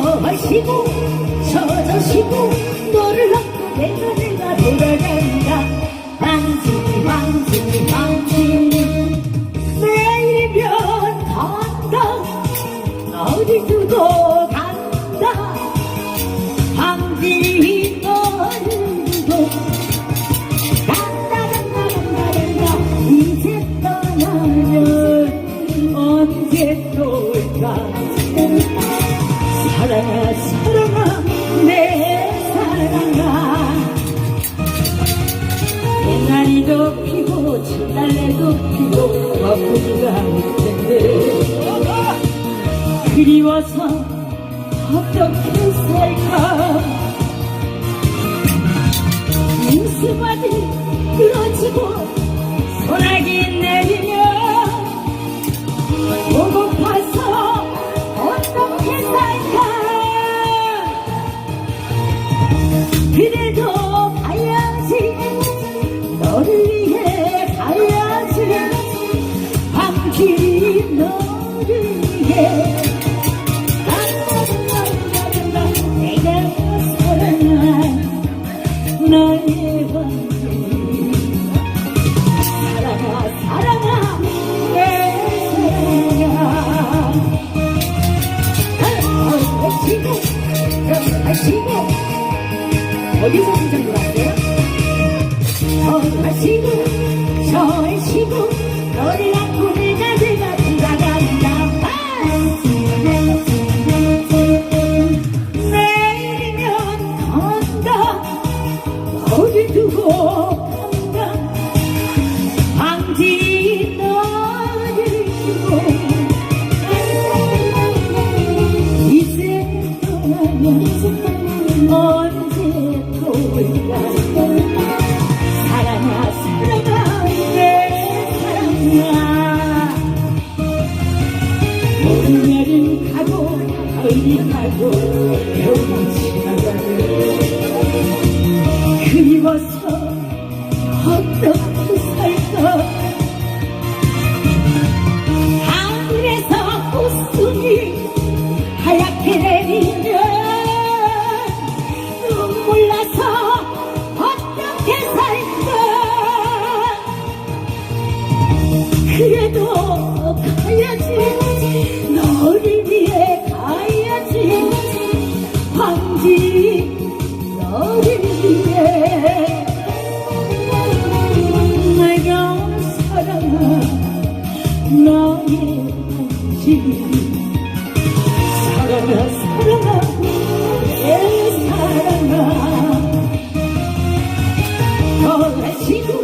마시고 너를 낳고 내가 내가 돌아간다. 방지 방지 방지 내일이면 간다. 어디 두고 간다. 방지 너도 간다 간다 간다 간다. 이제 떠나면 언제 또 올까 진달래도 피고 바쁘지가 않을 텐데 그리워서 어떻게 살까? 빙수바디 늘어지고 소나기 내리면 보고파서 어떻게 살까? 그래도 어디서 시장 들어왔어요? 저 마시고 저 마시고 너를 가고 겨울이 지나가네 그리워서 어떻게 살까 그래도 가야지. 너를 위해 가야지. 반지 너를 위해. 내가 사랑한 너의 반지 사랑아 사랑아 내 사랑아. 너가 지금